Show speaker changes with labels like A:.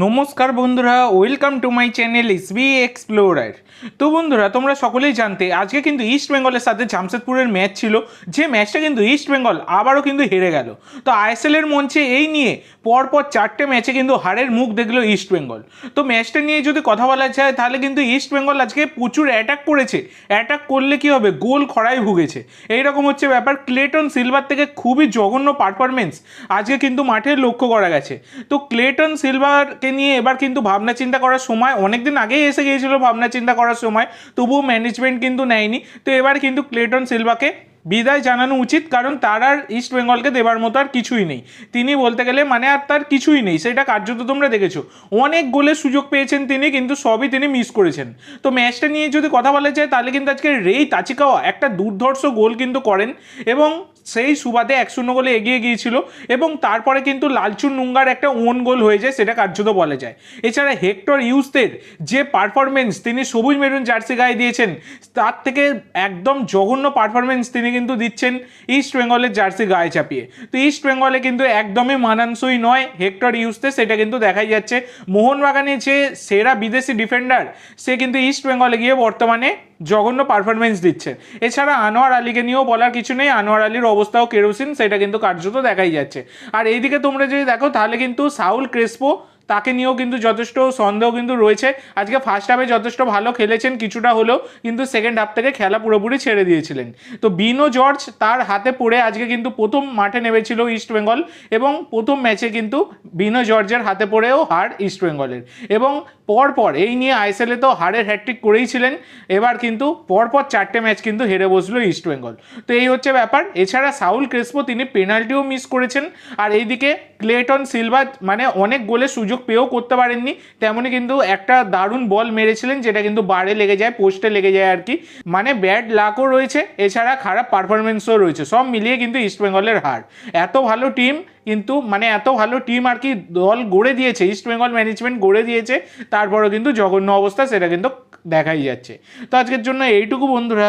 A: নমস্কার বন্ধুরা welcome to my channel SB explorer তো বন্ধুরা, তোমরা সকলেই জানতে, আজকে কিন্তু ইস্ট বেঙ্গলের সাথে জামশেদপুরের ম্যাচ ছিল, যে ম্যাচটা কিন্তু ইস্ট বেঙ্গল আবারও কিন্তু হেরে গেল। তো আইএসএল এর মঞ্চে এই নিয়ে পরপর চারটে ম্যাচে কিন্তু হারের মুখ দেখল ইস্ট বেঙ্গল তো ম্যাচটা নিয়ে যদি কথা বলা যায়, তাহলে কিন্তু ইস্ট বেঙ্গল আজকে প্রচুর অ্যাটাক করেছে। অ্যাটাক করলে কি হবে? গোল খরায় ভুগেছে। এইরকম হচ্ছে ব্যাপার ক্লেটন সিলভার থেকে খুবই জঘন্য পারফরমেন্স আজকে কিন্তু মাঠে লক্ষ্য করা গেছে। তো ক্লেটন সিলভারকে নিয়ে এবার কিন্তু ভাবনা চিন্তা করার সময় অনেক দিন আগেই এসে গিয়েছিল ভাবনা চিন্তা করার সময়, তবুও ম্যানেজমেন্ট কিন্তু নেয়নি। তো এবার কিন্তু ক্লেটন সিলভাকে বিদায় জানানো উচিত, কারণ তার আর ইস্ট বেঙ্গলকে দেবার মতো আর কিছুই নেই। তিনি বলতে গেলে মানে আর তার কিছুই নেই, সেটা কার্যত তোমরা দেখেছ। অনেক গোলের সুযোগ পেয়েছেন তিনি, কিন্তু সবই তিনি মিস করেছেন। তো ম্যাচটা নিয়ে যদি কথা বলা যায়, তাহলে কিন্তু আজকে রেই তাচিকাওয়া, একটা দুর্ধর্ষ গোল কিন্তু করেন এবং সেই সুবাদে এক শূন্য গোলে এগিয়ে গিয়েছিল এবং তারপরে কিন্তু লালচুন নুঙ্গার একটা ওন গোল হয়ে যায়, সেটা কার্যত বলা যায়। এছাড়া হেক্টর ইউসদের যে পারফরমেন্স তিনি সবুজ মেরুন জার্সি গায়ে দিয়েছেন, তার থেকে একদম জঘন্য পারফরমেন্স তিনি কিন্তু দিচ্ছেন ইস্ট বেঙ্গলের জার্সি গায়ে চাপিয়ে। তো ইস্ট বেঙ্গলে কিন্তু একদমই মানানসই নয়। হেক্টর ইউসতে সেটা কিন্তু দেখাই যাচ্ছে। মোহনবাগানে যে সেরা বিদেশি ডিফেন্ডার সে কিন্তু ইস্ট বেঙ্গলে গিয়ে বর্তমানে জঘন্য পারফরমেন্স দিচ্ছে এছাড়া আনোয়ার আলীকে নিয়েও বলার কিছু নেই। আনোয়ার আলীর অবস্থাও কেরোসিন, সেটা কিন্তু কার্যত দেখাই যাচ্ছে। আর এইদিকে তোমরা যদি দেখো, তাহলে কিন্তু সাউল ক্রেসপো তাকে নিয়েও কিন্তু যথেষ্ট সন্দেহ কিন্তু রয়েছে। আজকে ফার্স্ট হাফে যথেষ্ট ভালো খেলেছেন কিছুটা হলেও, কিন্তু সেকেন্ড হাফ থেকে খেলা পুরোপুরি ছেড়ে দিয়েছিলেন। তো বিনো জর্জ তার হাতে পড়ে আজকে কিন্তু প্রথম মাঠে নেমেছিল ইস্টবেঙ্গল এবং প্রথম ম্যাচে কিন্তু বিনো জর্জের হাতে পড়েও হার ইস্টবেঙ্গলের এবং পরপর এই নিয়ে আইএসএলে তো হারের হ্যাট্রিক করেই ছিলেন। এবার কিন্তু পরপর চারটে ম্যাচ কিন্তু হেরে বসল ইস্টবেঙ্গল তো এই হচ্ছে ব্যাপার। এছাড়া সাউল ক্রেসপো তিনি পেনাল্টিও মিস করেছেন। আর এইদিকে ক্লেটন সিলভার মানে অনেক গোলের সুযোগ পেয়েও করতে পারেননি তেমনই কিন্তু একটা দারুণ বল মেরেছিলেন, যেটা কিন্তু বারে লেগে যায়, পোস্টে লেগে যায় আর কি। মানে ব্যাড লাকও রয়েছে, এছাড়া খারাপ পারফরমেন্সও রয়েছে, সব মিলিয়ে কিন্তু ইস্ট বেঙ্গলের হার। এত ভালো টিম কিন্তু মানে এত ভালো টিম আর কি দল গড়ে দিয়েছে ইস্ট বেঙ্গল ম্যানেজমেন্ট গড়ে দিয়েছে, তারপরেও কিন্তু জঘন্য অবস্থা, সেটা কিন্তু দেখাই যাচ্ছে। তো আজকের জন্য এইটুকু বন্ধুরা।